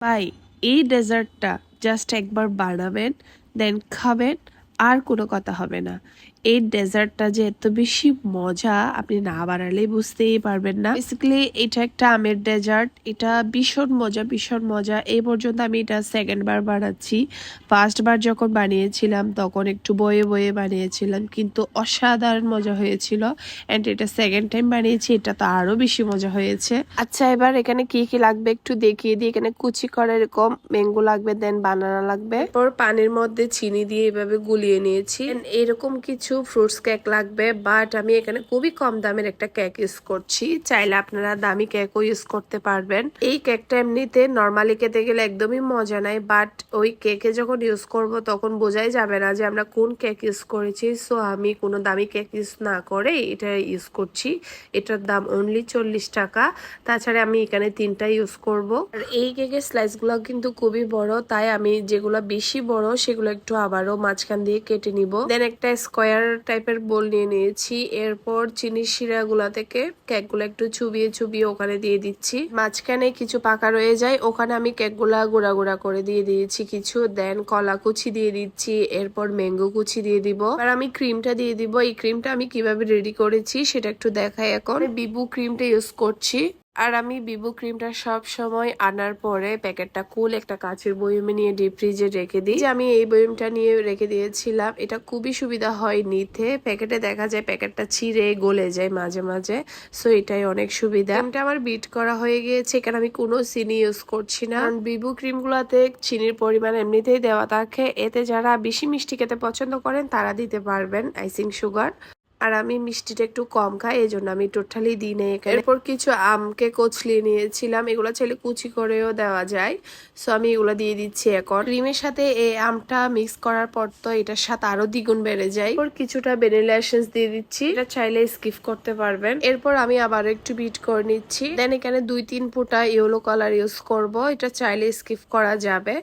ভাই এই ডেজার্টটা জাস্ট একবার বানাবেন দেন খাবেন আর কোনো কথা হবে না। এই ডেজার্টটা যে এত বেশি মজা, আপনি না বানালেই বুঝতেই পারবেন না। বেসিক্যালি এটা একটা আমের ডেজার্ট। এটা ভীষণ মজা ভীষণ মজা। এই পর্যন্ত আমি এটা সেকেন্ড বার বানাচ্ছি। ফার্স্ট বার যখন বানিয়েছিলাম, তখন একটু বয়ে বয়ে বানিয়েছিলাম, কিন্তু অসাধারণ মজা হয়েছিল। অ্যান্ড এটা সেকেন্ড টাইম বানিয়েছি, এটা তো আরও বেশি মজা হয়েছে। আচ্ছা এবার এখানে কি কি লাগবে একটু দেখিয়ে দিই। এখানে কুচি করে এরকম ম্যাঙ্গো লাগবে দেন বানানা লাগবে। এরপর পানির মধ্যে চিনি দিয়ে এভাবে গুলিয়ে নিয়েছি। এরকম কিছু ফ্রুটস কেক লাগবে বাট আমি এখানে খুবই কম দামের একটা কেক ইউজ করছি। চাইলে আপনারা দামি কেকও ইউজ করতে পারবেন। এই কেকটা এমনিতে নর্মালি খেতে গেলে একদমই মজা নাই বাট ওই কেকে যখন ইউজ করব তখন বোঝাই যাবে না যে আমরা কোন কেক ইউজ করেছি। সো আমি কোনো দামি কেক ইউজ না করে এটা ইউজ করছি। এটার দাম অনলি চল্লিশ টাকা। তাছাড়া আমি এখানে তিনটা ইউজ করব। আর এই কেকের স্লাইসগুলো কিন্তু খুবই বড়, তাই আমি যেগুলো বেশি বড় সেগুলো একটু আবারও মাঝখান দিয়ে কেটে নিব। দেন একটা স্কোয়ার টাইপের বোল নিয়ে নিয়েছি। এরপর চিনি শিরাগুলা থেকে কেকগুলো একটু চুবিয়ে চুবিয়ে ওখানে দিয়ে দিচ্ছি। মাঝখানে কিছু পাকা রয়ে যায়, ওখানে আমি কেকগুলা গুঁড়া গুঁড়া করে দিয়ে দিয়েছি কিছু। দেন কলা কুচি দিয়ে দিচ্ছি, এরপর ম্যাঙ্গো কুচি দিয়ে দিব। আর আমি ক্রিমটা দিয়ে দিব। এই ক্রিমটা আমি কীভাবে রেডি করেছি সেটা একটু দেখাই এখন। বিবু ক্রিমটা ইউজ করছি। আর আমি বিবু ক্রিমটা সব সময় আনার পরে প্যাকেটটা কুল একটা কাঁচের বয়মে নিয়ে ডিপ ফ্রিজে রেখে দিই। আমি এই বয়মটা নিয়ে রেখে দিয়েছিলাম, এটা খুবই সুবিধা হয় নিতে। প্যাকেটে দেখা যায় প্যাকেটটা ছিঁড়ে গলে যায় মাঝে মাঝে সো এটাই অনেক সুবিধা। ক্রিমটা আমার বিট করা হয়ে গিয়েছে এখানে আমি কোনো চিনি ইউজ করছি না। কারণ বিবু ক্রিমগুলোতে চিনির পরিমাণ এমনিতেই দেওয়া থাকে। এতে যারা বেশি মিষ্টি খেতে পছন্দ করেন, তারা দিতে পারবেন আইসিং সুগার আর আমি মিষ্টিটা একটু কম খাই এই জন্য আমি টোটালি দিই নেই এখানে। এরপর কিছু আমকে কচলিয়ে নিয়েছিলাম, এগুলো চাইলে কুচি করেও দেওয়া যায়। সো আমি এগুলো দিয়ে দিচ্ছি এখন। ক্রিমের সাথে এই আমটা মিক্স করার পর তো এটার সাথে আরও দ্বিগুণ বেড়ে যায়। এরপর কিছুটা ভ্যানিলা এসেন্স দিয়ে দিচ্ছি। এটা চাইলে স্কিপ করতে পারবেন। এরপর আমি আবার একটু বিট করে নিচ্ছি। দেন এখানে দুই তিন ফুটা ইয়েলো কালার ইউজ করব। এটা চাইলে স্কিপ করা যাবে।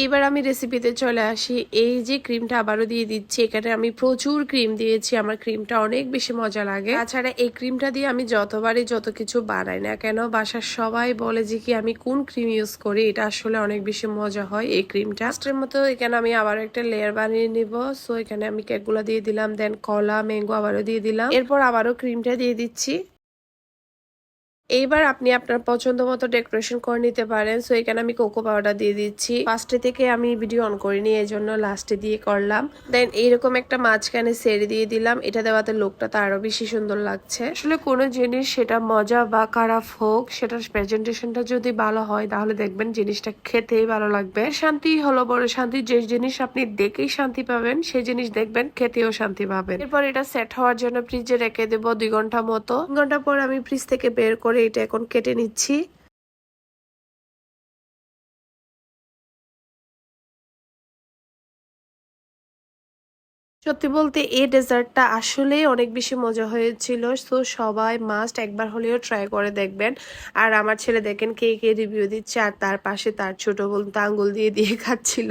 এইবার আমি রেসিপিতে চলে আসি। এই যে ক্রিমটা আবারও দিয়ে দিচ্ছি, এখানে আমি প্রচুর ক্রিম দিয়েছি। আমার ক্রিমটা অনেক বেশি মজা লাগে। তাছাড়া এই ক্রিমটা দিয়ে আমি যতবারই যত কিছু বানাই না কেন, বাসার সবাই বলে যে কি আমি কোন ক্রিম ইউজ করি, এটা আসলে অনেক বেশি মজা হয় এই ক্রিমটা ফার্স্টের মতো এখানে আমি আবার একটা লেয়ার বানিয়ে নিব। সো এখানে আমি কেকগুলো দিয়ে দিলাম দেন কলা ম্যাঙ্গো আবারও দিয়ে দিলাম। এরপর আবারও ক্রিমটা দিয়ে দিচ্ছি। এইবার আপনি আপনার পছন্দ মতো ডেকোরেশন করে নিতে পারেন। সো এখানে আমি কোকো পাউডার দিয়ে দিচ্ছি। ফার্স্টে থেকে আমি ভিডিও অন করিনি এই জন্য লাস্টে দিয়ে করলাম। দেন এইরকম একটা মাঝখানে সেরে দিয়ে দিলাম। এটা দেওয়াতে লোকটা তো আরও বেশি সুন্দর লাগছে। আসলে কোনো জিনিস সেটা মজা বা খারাপ হোক, সেটার প্রেজেন্টেশনটা যদি ভালো হয়, তাহলে দেখবেন জিনিসটা খেতেই ভালো লাগবে। শান্তি হলো বড় শান্তি। যে জিনিস আপনি দেখেই শান্তি পাবেন সেই জিনিস দেখবেন, খেতেও শান্তি পাবেন। এরপর এটা সেট হওয়ার জন্য ফ্রিজে রেখে দেবো দুই ঘণ্টা মতো। ঘণ্টা পর আমি ফ্রিজ থেকে বের করে এটা এখন কেটে নিচ্ছি। সত্যি বলতে এই ডেজার্টটা আসলেই অনেক বেশি মজা হয়েছিল। সো সবাই মাস্ট একবার হলেও ট্রাই করে দেখবেন। আর আমার ছেলে দেখেন কে কে রিভিউ দিচ্ছে আর তার পাশে তার ছোট বোন তো আঙ্গুল দিয়ে দিয়ে খাচ্ছিল।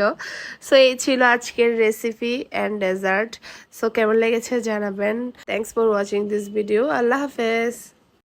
সো এই ছিল আজকের রেসিপি অ্যান্ড ডেজার্ট সো কেমন লেগেছে জানাবেন। Thanks for watching this video আল্লাহ হাফেজ।